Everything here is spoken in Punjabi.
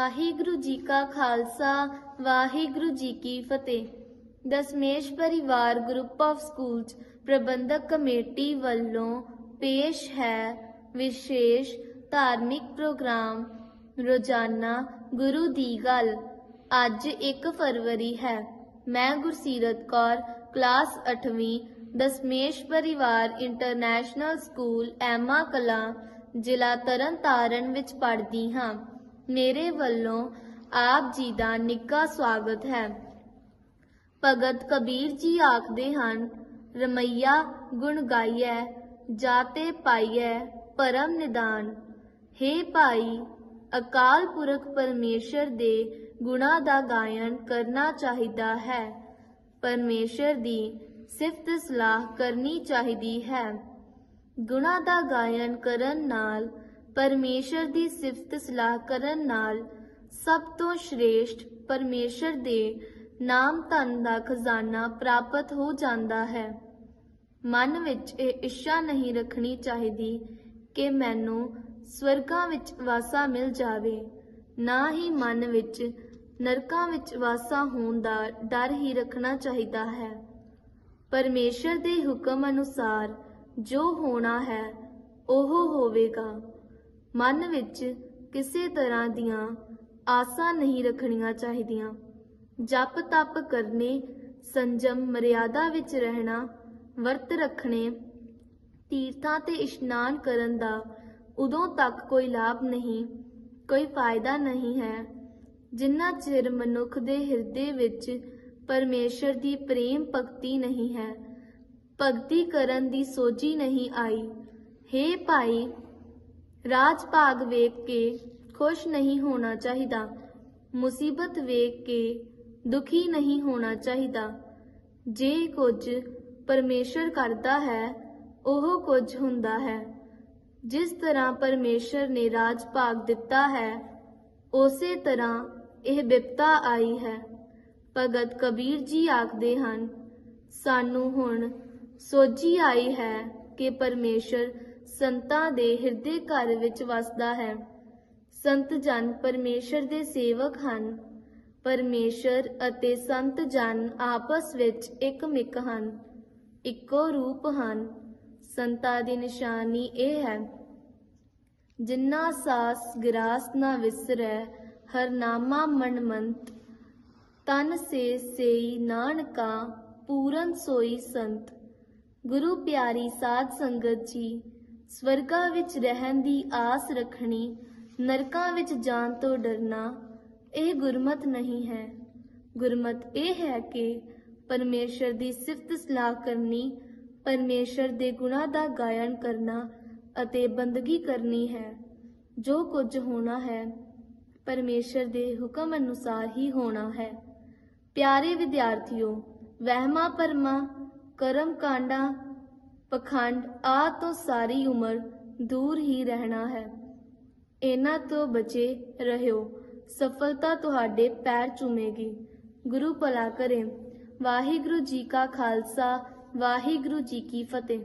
ਵਾਹਿਗੁਰੂ ਜੀ ਕਾ ਖਾਲਸਾ, ਵਾਹਿਗੁਰੂ ਜੀ ਕੀ ਫਤਿਹ। Dasmesh Parivar group of schools Parbandhak committee ਵੱਲੋਂ ਪੇਸ਼ ਹੈ ਵਿਸ਼ੇਸ਼ ਧਾਰਮਿਕ ਪ੍ਰੋਗਰਾਮ, ਰੋਜ਼ਾਨਾ ਗੁਰੂ ਦੀ ਗੱਲ। ਅੱਜ 1 ਫਰਵਰੀ ਹੈ। ਮੈਂ ਗੁਰਸੀਰਤ ਕੌਰ, ਕਲਾਸ 8ਵੀਂ Dasmesh Parivar international school Emma Kalan, ਜ਼ਿਲ੍ਹਾ ਤਰਨਤਾਰਨ ਵਿੱਚ ਪੜ੍ਹਦੀ ਹਾਂ। ਮੇਰੇ ਵੱਲੋਂ ਆਪ ਜੀ ਦਾ ਨਿੱਘਾ ਸਵਾਗਤ ਹੈ। ਭਗਤ ਕਬੀਰ ਜੀ ਆਖਦੇ ਹਨ, ਰਮਈਆ, ਗੁਣ ਗਾਈਐ, ਜਾਤੇ ਪਾਈਐ ਪਰਮ ਨਿਦਾਨ। ਹੇ ਭਾਈ, ਅਕਾਲ ਪੁਰਖ ਪਰਮੇਸ਼ਰ ਦੇ ਗੁਣਾ ਦਾ ਗਾਇਨ ਕਰਨਾ ਚਾਹੀਦਾ ਹੈ। ਪਰਮੇਸ਼ਰ ਦੀ ਸਿਫਤ ਸਲਾਹ ਕਰਨੀ ਚਾਹੀਦੀ ਹੈ। ਗੁਣਾ ਦਾ ਗਾਇਨ ਕਰਨ ਨਾਲ ਪਰਮੇਸ਼ਰ ਦੀ ਸਿਫਤ ਸਲਾਹ ਕਰਨ ਨਾਲ ਸਭ ਤੋਂ ਸ਼੍ਰੇਸ਼ਟ ਪਰਮੇਸ਼ਰ ਦੇ ਨਾਮ ਧਨ ਦਾ ਖਜ਼ਾਨਾ ਪ੍ਰਾਪਤ ਹੋ ਜਾਂਦਾ ਹੈ। ਮਨ ਵਿੱਚ ਇਹ ਇੱਛਾ ਨਹੀਂ ਰੱਖਣੀ ਚਾਹੀਦੀ ਕਿ ਮੈਨੂੰ ਸਵਰਗਾਂ ਵਿੱਚ ਵਾਸਾ ਮਿਲ ਜਾਵੇ। ਨਾ ਹੀ ਮਨ ਵਿੱਚ ਨਰਕਾਂ ਵਿੱਚ ਵਾਸਾ ਹੋਣ ਦਾ ਡਰ ਹੀ ਰੱਖਣਾ ਚਾਹੀਦਾ ਹੈ। ਪਰਮੇਸ਼ਰ ਦੇ ਹੁਕਮ ਅਨੁਸਾਰ ਜੋ ਹੋਣਾ ਹੈ, ਉਹ ਹੋਵੇਗਾ। ਮਨ ਵਿੱਚ ਕਿਸੇ ਤਰ੍ਹਾਂ ਦੀਆਂ ਆਸਾਂ ਨਹੀਂ ਰੱਖਣੀਆਂ ਚਾਹੀਦੀਆਂ। ਜਪ ਤਪ ਕਰਨੇ, ਸੰਜਮ ਮਰਿਆਦਾ ਵਿੱਚ ਰਹਿਣਾ, ਵਰਤ ਰੱਖਣੇ, ਤੀਰਥਾਂ ਤੇ ਇਸ਼ਨਾਨ ਕਰਨ ਦਾ ਉਦੋਂ ਤੱਕ ਕੋਈ ਲਾਭ ਨਹੀਂ, ਕੋਈ ਫਾਇਦਾ ਨਹੀਂ ਹੈ। ਜਿੰਨਾ ਚਿਰ ਮਨੁੱਖ ਦੇ ਹਿਰਦੇ ਵਿੱਚ ਪਰਮੇਸ਼ਰ ਦੀ ਪ੍ਰੇਮ ਭਗਤੀ ਨਹੀਂ ਹੈ, ਭਗਤੀ ਕਰਨ ਦੀ ਸੋਝੀ ਨਹੀਂ ਆਈ, ਹੇ ਭਾਈ ਰਾਜ ਭਾਗ ਵੇਖ ਕੇ ਖੁਸ਼ ਨਹੀਂ ਹੋਣਾ ਚਾਹੀਦਾ। ਮੁਸੀਬਤ ਵੇਖ ਕੇ ਦੁਖੀ ਨਹੀਂ ਹੋਣਾ ਚਾਹੀਦਾ। ਜੇ ਕੁਝ ਪਰਮੇਸ਼ਰ ਕਰਦਾ ਹੈ, ਉਹ ਕੁਝ ਹੁੰਦਾ ਹੈ। ਜਿਸ ਤਰ੍ਹਾਂ ਪਰਮੇਸ਼ਰ ਨੇ ਰਾਜ ਭਾਗ ਦਿੱਤਾ ਹੈ, ਉਸੇ ਤਰ੍ਹਾਂ ਇਹ ਬਿਪਤਾ ਆਈ ਹੈ। ਭਗਤ ਕਬੀਰ ਜੀ ਆਖਦੇ ਹਨ, ਸਾਨੂੰ ਹੁਣ ਸੋਝੀ ਆਈ ਹੈ ਕਿ ਪਰਮੇਸ਼ਰ ਸੰਤਾਂ ਦੇ ਹਿਰਦੇ ਘਰ ਵਿੱਚ ਵਸਦਾ ਹੈ। ਸੰਤ ਜਨ ਪਰਮੇਸ਼ਰ ਦੇ ਸੇਵਕ ਹਨ। ਪਰਮੇਸ਼ਰ ਅਤੇ ਸੰਤ ਜਨ ਆਪਸ ਵਿੱਚ ਇੱਕ ਮਿੱਕ ਹਨ। ਇੱਕੋ ਰੂਪ ਹਨ। ਸੰਤਾਂ ਦੀ ਨਿਸ਼ਾਨੀ ਇਹ ਹੈ ਜਿਨ੍ਹਾਂ ਸਾਸ ਗਰਾਸ ਨਾ ਵਿਸਰੈ, ਹਰ ਨਾਮਾ ਮਨਮੰਤ। ਤਨ ਸੇ ਸੇਈ ਨਾਨਕਾ, ਪੂਰਨ ਸੋਈ ਸੰਤ। ਗੁਰੂ ਪਿਆਰੀ ਸਾਧ ਸੰਗਤ ਜੀ ਸਵਰਗਾਂ ਵਿੱਚ ਰਹਿਣ ਦੀ ਆਸ ਰੱਖਣੀ, ਨਰਕਾਂ ਵਿੱਚ ਜਾਣ ਤੋਂ ਡਰਨਾ, ਇਹ ਗੁਰਮਤ ਨਹੀਂ ਹੈ। ਗੁਰਮਤ ਇਹ ਹੈ ਕਿ ਪਰਮੇਸ਼ਰ ਦੀ ਸਿਫਤ ਸਲਾਹ ਕਰਨੀ, ਪਰਮੇਸ਼ਰ ਦੇ ਗੁਣਾ ਦਾ ਗਾਇਨ ਕਰਨਾ ਅਤੇ ਬੰਦਗੀ ਕਰਨੀ ਹੈ। ਜੋ ਕੁਝ ਹੋਣਾ ਹੈ, ਪਰਮੇਸ਼ਰ ਦੇ ਹੁਕਮ ਅਨੁਸਾਰ ਹੀ ਹੋਣਾ ਹੈ। ਪਿਆਰੇ ਵਿਦਿਆਰਥੀਓ, ਵਹਿਮਾ ਪਰਮਾ ਕਰਮ ਕਾਂਡਾਂ ਪਖੰਡ ਆ ਤੋਂ ਸਾਰੀ ਉਮਰ ਦੂਰ ਹੀ ਰਹਿਣਾ ਹੈ। ਇਹਨਾਂ ਤੋਂ ਬਚੇ ਰਹਿਓ, ਸਫਲਤਾ ਤੁਹਾਡੇ ਪੈਰ ਚੁੰਮੇਗੀ। ਗੁਰੂ ਭਲਾ ਕਰੇ। ਵਾਹਿਗੁਰੂ ਜੀ ਕਾ ਖਾਲਸਾ, ਵਾਹਿਗੁਰੂ ਜੀ ਕੀ ਫਤਿਹ।